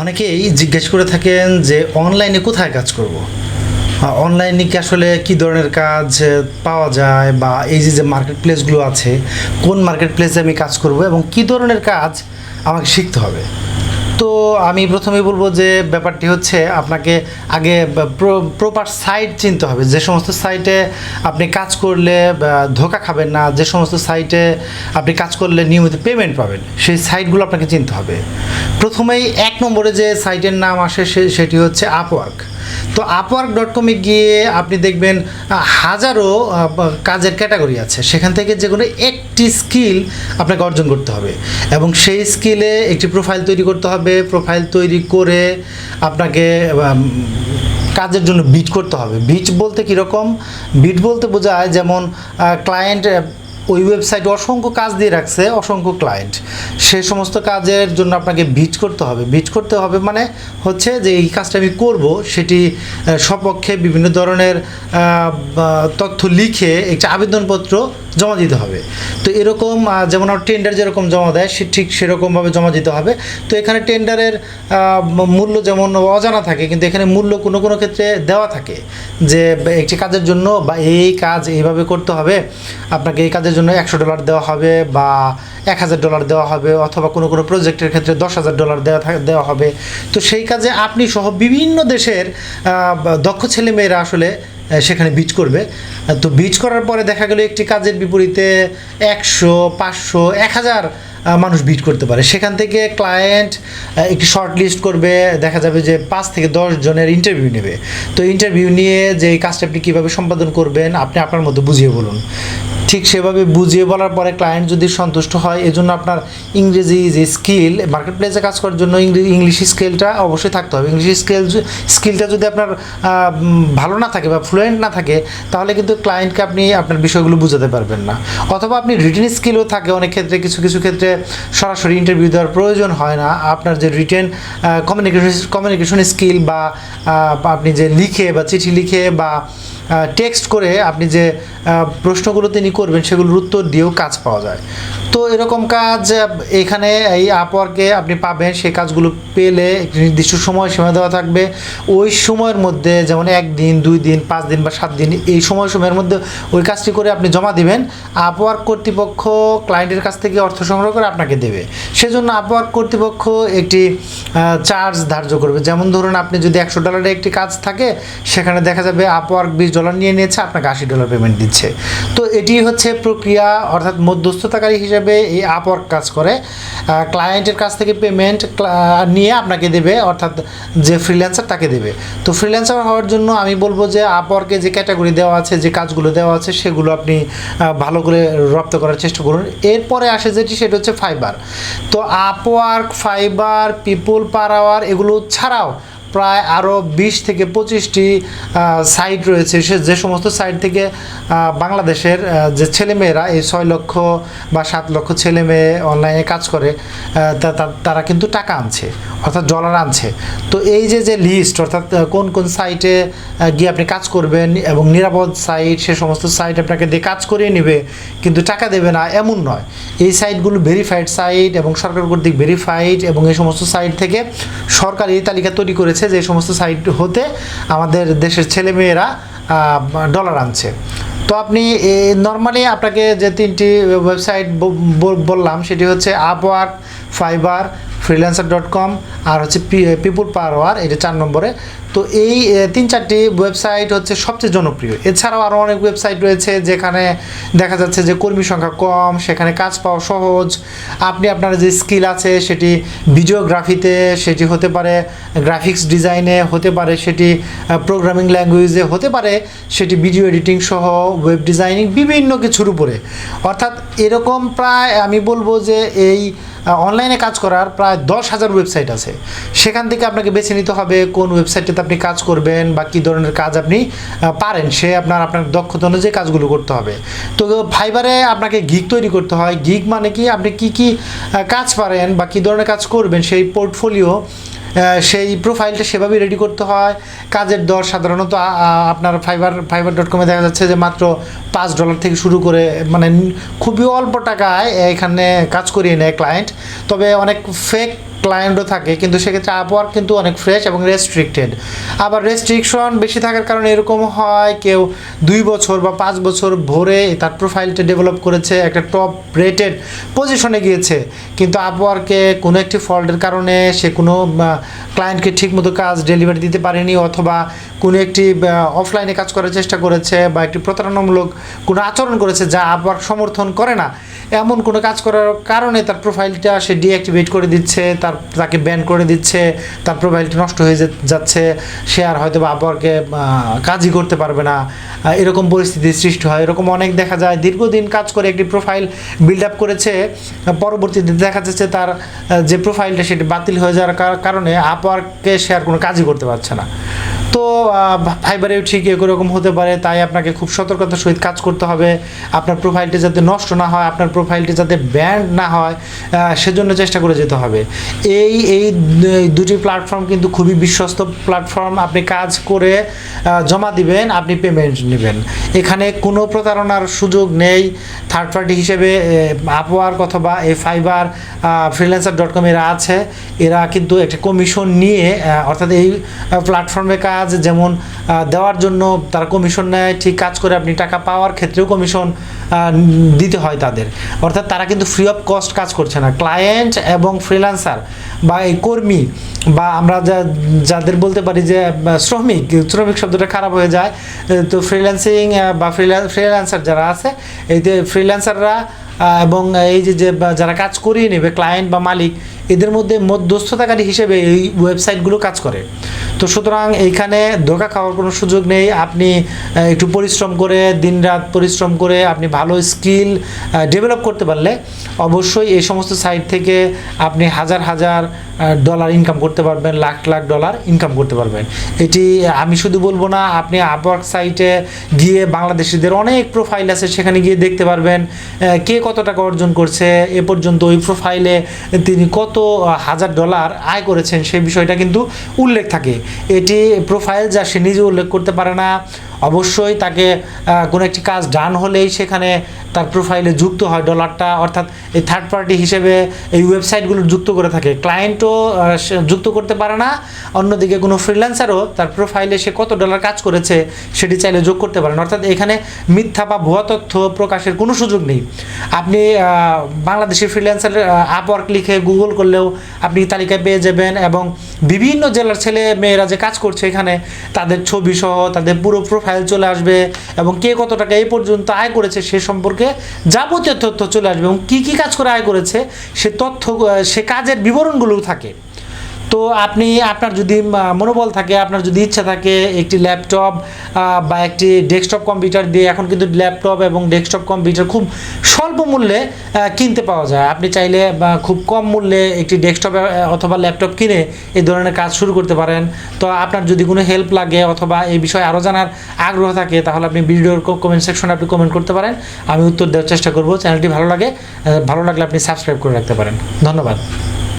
অনেকেই জিজ্ঞেস করে থাকেন যে অনলাইনে কোথায় কাজ করব? অনলাইনে কি আসলে কি ধরনের কাজ পাওয়া যায় বা এই যে যে মার্কেট প্লেসগুলো আছে, কোন মার্কেট প্লেসে আমি কাজ করব এবং কি ধরনের কাজ আমাকে শিখতে হবে? তো আমি প্রথমে বলব যে ব্যাপারটি হচ্ছে আপনাকে আগে প্রপার সাইট চিনতে হবে। যে সমস্ত সাইটে আপনি কাজ করলে ধোকা খাবেন না, যে সমস্ত সাইটে আপনি কাজ করলে নিয়মিত পেমেন্ট পাবেন, সেই সাইটগুলো আপনাকে চিনতে হবে। প্রথমেই এক নম্বরে যে সাইটের নাম আসে সেটি হচ্ছে আপওয়ার্ক তো আপওয়ার্ক ডট কমে গিয়ে আপনি দেখবেন হাজারো কাজের ক্যাটাগরি আছে। সেখান থেকে যে কোনো একটি স্কিল আপনাকে অর্জন করতে হবে। এবং সেই স্কিলে একটি প্রোফাইল তৈরি করতে হবে। প্রোফাইল তৈরি করে আপনাকে কাজের জন্য বিট করতে হবে। বিট বলতে কীরকম? বিট বলতে বোঝায় যেমন ক্লায়েন্ট ওই ওয়েবসাইটে অসংখ্য কাজ দিয়ে রাখছে, অসংখ্য ক্লায়েন্ট সে সমস্ত কাজের জন্য আপনাকে বিট করতে হবে। বিট করতে হবে মানে হচ্ছে যে এই কাজটা আমি করব, সেটি সপক্ষে বিভিন্ন ধরনের তথ্য লিখে একটি আবেদনপত্র জমা দিতে হবে। তো এরকম যেমন আমার টেন্ডার যেরকম জমা দেয়, সে ঠিক সেরকমভাবে জমা দিতে হবে। তো এখানে টেন্ডারের মূল্য যেমন অজানা থাকে, কিন্তু এখানে মূল্য কোনো কোনো ক্ষেত্রে দেওয়া থাকে। যে একটি কাজের জন্য বা এই কাজ এইভাবে করতে হবে, আপনাকে এই কাজের জন্য একশো ডলার দেওয়া হবে বা এক হাজার ডলার দেওয়া হবে অথবা কোনো কোনো প্রজেক্টের ক্ষেত্রে দশ হাজার ডলার দেওয়া দেওয়া হবে। তো সেই কাজে আপনি সহ বিভিন্ন দেশের দক্ষ ছেলেমেয়েরা আসলে সেখানে বিচ করবে। তো বিচ করার পরে দেখা গেল একটি কাজের বিপরীতে একশো, পাঁচশো, এক হাজার মানুষ বিট করতে পারে। সেখান থেকে ক্লায়েন্ট একটি শর্ট লিস্ট করবে। দেখা যাবে যে পাঁচ থেকে দশ জনের ইন্টারভিউ নেবে। তো ইন্টারভিউ নিয়ে যে কাজটা আপনি কীভাবে সম্পাদন করবেন, আপনি আপনার মতো বুঝিয়ে বলুন। ঠিক সেভাবে বুঝিয়ে বলার পরে ক্লায়েন্ট যদি সন্তুষ্ট হয়, এজন্য আপনার ইংরেজি যে স্কিল মার্কেট প্লেসে কাজ করার জন্য ইংরেজি ইংলিশ স্কিলটা অবশ্যই থাকতে হবে। ইংলিশ স্কিল স্কিলটা যদি আপনার ভালো না থাকে বা ফ্লুয়েন্ট না থাকে, তাহলে কিন্তু ক্লায়েন্টকে আপনি আপনার বিষয়গুলো বুঝাতে পারবেন না। অথবা আপনি রিটেন স্কিলও থাকে অনেক ক্ষেত্রে, কিছু কিছু ক্ষেত্রে সরাসরি ইন্টারভিউ দেওয়ার প্রয়োজন হয় না। আপনার যে রিটেন কমিউনিকেশন কমিউনিকেশন স্কিল বা আপনি যে লিখে বা চিঠি লিখে বা টেক্সট করে আপনি যে প্রশ্নগুলো তিনি করবেন সেগুলোর উত্তর দিয়েও কাজ পাওয়া যায়। তো এরকম কাজ এখানে এই আপওয়ার্কে আপনি পাবেন, সেই কাজগুলো পেলে একটি নির্দিষ্ট সময় সীমা দেওয়া থাকবে। ওই সময়ের মধ্যে যেমন একদিন, দুই দিন, পাঁচ দিন বা সাত দিন, এই সময় সময়ের মধ্যে ওই কাজটি করে আপনি জমা দিবেন। আপওয়ার্ক কর্তৃপক্ষ ক্লায়েন্টের কাছ থেকে অর্থ সংগ্রহ করে আপনাকে দেবে। সেজন্য আপওয়ার্ক কর্তৃপক্ষ একটি চার্জ ধার্য করবে। যেমন ধরুন আপনি যদি একশো ডলারের একটি কাজ থাকে, সেখানে দেখা যাবে আপওয়ার্ক বিশ ডলার নিয়ে নিয়েছে, আপনাকে আশি ডলার পেমেন্ট দিচ্ছে। তো এটি হচ্ছে প্রক্রিয়া, অর্থাৎ মধ্যস্থতাকারী হিসেবে এই আপওয়ার্ক কাজ করে। ক্লায়েন্টের কাছ থেকে পেমেন্ট নিয়ে আপনাকে দেবে, অর্থাৎ যে ফ্রিল্যান্সার তাকে দেবে। তো ফ্রিল্যান্সার হওয়ার জন্য আমি বলব যে আপওয়ার্কে যে ক্যাটাগরি দেওয়া আছে, যে কাজগুলো দেওয়া আছে, সেগুলো আপনি ভালো করে রপ্ত করার চেষ্টা করুন। এরপরে আসে যেটি, সেটা হচ্ছে ফাইবার তো Upwork Fiverr people per hour এগুলো ছাড়াও প্রায় আরও বিশ থেকে পঁচিশটি সাইট রয়েছে। সে যে সমস্ত সাইট থেকে বাংলাদেশের যে ছেলেমেয়েরা, এই ছয় লক্ষ বা সাত লক্ষ ছেলে মেয়ে অনলাইনে কাজ করে তারা কিন্তু টাকা আনছে, অর্থাৎ ডলার আনছে। তো এই যে যে লিস্ট অর্থাৎ কোন কোন সাইটে গিয়ে আপনি কাজ করবেন এবং নিরাপদ সাইট সে সমস্ত সাইট আপনাকে দিয়ে কাজ করিয়ে নেবে, কিন্তু টাকা দেবে না, এমন নয়। এই সাইটগুলো ভেরিফাইড সাইট এবং সরকার কর্তৃক ভেরিফাইড এবং এই সমস্ত সাইট থেকে সরকারি তালিকা তৈরি করেছে যে সমস্ত সাইট হতে আমাদের দেশের ছেলেমেয়েরা ডলার আনছে। তো আপনি নর্মালি আপনাকে যে তিনটি ওয়েবসাইট বললাম, সেটি হচ্ছে Upwork Fiverr freelancer dot com আর হচ্ছে পিপুল পাওয়ার এটা চার নম্বরে। তো এই তিন চারটি ওয়েবসাইট হচ্ছে সবচেয়ে জনপ্রিয়। এছাড়াও আরও অনেক ওয়েবসাইট রয়েছে যেখানে দেখা যাচ্ছে যে কর্মী সংখ্যা কম, সেখানে কাজ পাওয়া সহজ। আপনি আপনার যে স্কিল আছে সেটি ভিডিওগ্রাফিতে সেটি হতে পারে গ্রাফিক্স ডিজাইনে হতে পারে সেটি প্রোগ্রামিং ল্যাঙ্গুয়েজে হতে পারে সেটি ভিডিও এডিটিং সহ ওয়েব ডিজাইনিং বিভিন্ন কিছুর উপরে। অর্থাৎ এরকম প্রায়, আমি বলব যে এই অনলাইনে কাজ করার প্রায় দশ হাজার ওয়েবসাইট আছে। সেখান থেকে আপনাকে বেছে নিতে হবে কোন ওয়েবসাইটটাতে আপনি কাজ করবেন বা কী ধরনের কাজ আপনি পারেন, সে আপনার আপনার দক্ষতা অনুযায়ী কাজগুলো করতে হবে। তো ফাইবারে আপনাকে গিগ তৈরি করতে হয়। গিগ মানে কি? আপনি কি কি কাজ পারেন বা কী ধরনের কাজ করবেন, সেই পোর্টফোলিও সেই প্রোফাইলটা সেভাবেই রেডি করতে হয়। কাজের দর সাধারণত আপনার ফাইবার ফাইবার ডট কমে দেখা যাচ্ছে যে মাত্র পাঁচ ডলার থেকে শুরু করে মানে খুবই অল্প টাকায় এখানে কাজ করিয়ে নেয় ক্লায়েন্ট তবে অনেক ফেক ক্লায়েন্টও থাকে, কিন্তু সেক্ষেত্রে আপওয়ার্ক কিন্তু অনেক ফ্রেশ এবং রেস্ট্রিক্টেড আবার রেস্ট্রিকশন বেশি থাকার কারণে এরকম হয়, কেউ দুই বছর বা পাঁচ বছর ভরে তার প্রোফাইলটা ডেভেলপ করেছে, একটা টপ রেটেড পজিশনে গিয়েছে। কিন্তু আপওয়ার্কে কোনো একটি ফল্টের কারণে সে কোনো ক্লায়েন্টকে ঠিকমতো কাজ ডেলিভারি দিতে পারেনি অথবা কোনো একটি অফলাইনে কাজ করার চেষ্টা করেছে বা একটি প্রতারণামূলক কোনো আচরণ করেছে যা আপওয়ার্ক সমর্থন করে না। এমন কোনো কাজ করার কারণে তার প্রোফাইলটা সে ডিঅ্যাক্টিভেট করে দিচ্ছে, তার তাকে ব্যান করে দিচ্ছে, তার প্রোফাইলটি নষ্ট হয়ে যাচ্ছে, সে আর হয়তো বা আপারকে কাজই করতে পারবে না। এরকম পরিস্থিতি সৃষ্টি হয়। এরকম অনেক দেখা যায়। দীর্ঘদিন কাজ করে একটি প্রোফাইল বিল্ড আপ করেছে। পরবর্তীতে দেখা যাচ্ছে তার যে প্রোফাইলটা সেটি বাতিল হয়ে যাওয়ার কার- কারণে আপওয়ার্কে সে আর কোনো কাজই করতে পারছে না। তো ফাইবারেও ঠিক এরকম হতে পারে, তাই আপনাকে খুব সতর্কতার সহিত কাজ করতে হবে। আপনার প্রোফাইলটি যাতে নষ্ট না হয়, আপনার প্রোফাইলটি যাতে ব্যান্ড না হয় সেজন্য চেষ্টা করে যেতে হবে। এই এই দুটি প্ল্যাটফর্ম কিন্তু খুবই বিশ্বস্ত প্ল্যাটফর্ম আপনি কাজ করে জমা দিবেন, আপনি পেমেন্ট নেবেন। এখানে কোনো প্রতারণার সুযোগ নেই থার্ড পার্টি হিসেবে আপওয়ার্ক অথবা এই ফাইবার ফ্রিল্যান্সার ডট কম এরা আছে। এরা কিন্তু একটা কমিশন নিয়ে অর্থাৎ এই প্ল্যাটফর্মে কাজ যেমন দেওয়ার জন্য তারা কমিশন নেয়, ঠিক কাজ করে আপনি টাকা পাওয়ার ক্ষেত্রেও কমিশন দিতে হয় তাদের। অর্থাৎ তারা কিন্তু ফ্রি অফ কস্ট কাজ করছে না। ক্লায়েন্ট এবং ফ্রিল্যান্সার বা এই কর্মী বা আমরা যা, যাদের বলতে পারি যে শ্রমিক শ্রমিক শব্দটা খারাপ হয়ে যায় তো ফ্রিল্যান্সিং বা ফ্রিল্যান্সার যারা আছে, এই যে ফ্রিল্যান্সাররা এবং এই যে যে যারা কাজ করিয়ে নেবে ক্লায়েন্ট বা মালিক, এদের মধ্যে মধ্যস্থতাকারী হিসেবে এই ওয়েবসাইটগুলো কাজ করে। তো সুতরাং এইখানে ধোকা খাওয়ার কোনো সুযোগ নেই। আপনি একটু পরিশ্রম করে, দিনরাত পরিশ্রম করে আপনি ভালো স্কিল ডেভেলপ করতে পারলে অবশ্যই এই সমস্ত সাইট থেকে আপনি হাজার হাজার ডলার ইনকাম করতে পারবেন, লাখ লাখ ডলার ইনকাম করতে পারবেন। এটি আমি শুধু বলব না, আপনি আপওয়ার্ক সাইটে গিয়ে বাংলাদেশিদের অনেক প্রোফাইল আছে, সেখানে গিয়ে দেখতে পারবেন কে কত টাকা অর্জন করছে। এ পর্যন্ত ওই প্রোফাইলে তিনি কত হাজার ডলার আয় করেছেন, সেই বিষয়টা কিন্তু উল্লেখ থাকে। এটি প্রোফাইল যা সে নিজে উল্লেখ করতে পারে না। অবশ্যই তাকে কোনো একটি কাজ ডান হলেই সেখানে তার প্রোফাইলে যুক্ত হয় ডলারটা অর্থাৎ এই থার্ড পার্টি হিসেবে এই ওয়েবসাইটগুলো যুক্ত করে থাকে। ক্লায়েন্টও যুক্ত করতে পারে না, অন্যদিকে কোনো ফ্রিল্যান্সারও তার প্রোফাইলে সে কত ডলার কাজ করেছে সেটি চাইলে যোগ করতে পারেন। অর্থাৎ এখানে মিথ্যা বা ভুয়া তথ্য প্রকাশের কোনো সুযোগ নেই। আপনি বাংলাদেশের ফ্রিল্যান্সার আপওয়ার্ক লিখে গুগল করলেও আপনি তালিকায় পেয়ে যাবেন এবং বিভিন্ন জেলার ছেলে মেয়েরা যে কাজ করছে এখানে, তাদের ছবি সহ তাদের পুরো প্রোফাইল চলে আসবে এবং কে কত টাকা এই পর্যন্ত আয় করেছে সে সম্পর্কে যাবতীয় তথ্য চলে আসবে এবং কী কী কাজ করে আয় করেছে সে তথ্য সে কাজের বিবরণগুলোও থাকে। তো আপনি, আপনার যদি মনোবল থাকে, আপনার যদি ইচ্ছা থাকে, একটি ল্যাপটপ বা একটি ডেস্কটপ কম্পিউটার দিয়ে এখন কিন্তু ল্যাপটপ এবং ডেস্কটপ কম্পিউটার খুব স্বল্প মূল্যে কিনতে পাওয়া যায়। আপনি চাইলে খুব কম মূল্যে একটি ডেস্কটপ অথবা ল্যাপটপ কিনে এই ধরনের কাজ শুরু করতে পারেন। তো আপনার যদি কোনো হেল্প লাগে অথবা এই বিষয়ে আরও জানার আগ্রহ থাকে, তাহলে আপনি ভিডিওর কমেন্ট সেকশনে আপনি কমেন্ট করতে পারেন। আমি উত্তর দেওয়ার চেষ্টা করব। চ্যানেলটি ভালো লাগে ভালো লাগলে আপনি সাবস্ক্রাইব করে রাখতে পারেন। ধন্যবাদ।